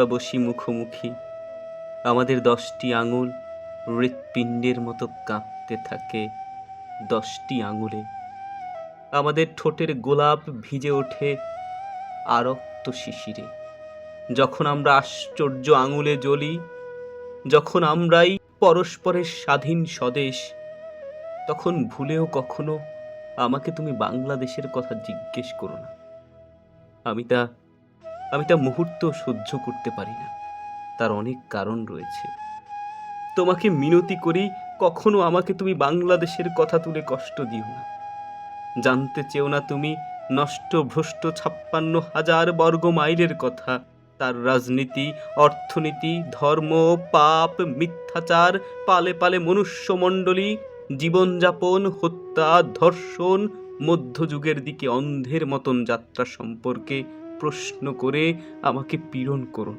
আমরা বসি মুখোমুখি। আমাদের দশটি আঙুল হৃৎপিণ্ডের মতো কাঁপতে থাকে দশটি আঙুলে। আমাদের ঠোঁটের গোলাপ ভিজে ওঠে আরক্ত শিশিরে। যখন আমরা আশ্চর্য আঙুলে জ্বলি, যখন আমরাই পরস্পরের স্বাধীন স্বদেশ, তখন ভুলেও কখনো আমাকে তুমি বাংলাদেশের কথা জিজ্ঞেস করো না। আমি তা আমি তা মুহূর্ত সহ্য করতে পারি না। তার অনেক কারণ রয়েছে। তোমাকে মিনতি করি, কখনো আমাকে তুমি বাংলাদেশের কথা তুলে কষ্ট দিও না। জানতে চেও না তুমি নষ্ট ভ্রষ্ট ছাপ্পান্ন হাজার বর্গ মাইলের কথা। তার রাজনীতি, অর্থনীতি, ধর্ম, পাপ, মিথ্যাচার, পালে পালে মনুষ্যমণ্ডলী, জীবনযাপন, হত্যা, ধর্ষণ, মধ্যযুগের দিকে অন্ধের মতন যাত্রা সম্পর্কে প্রশ্ন করে আমাকে পীড়ন করুন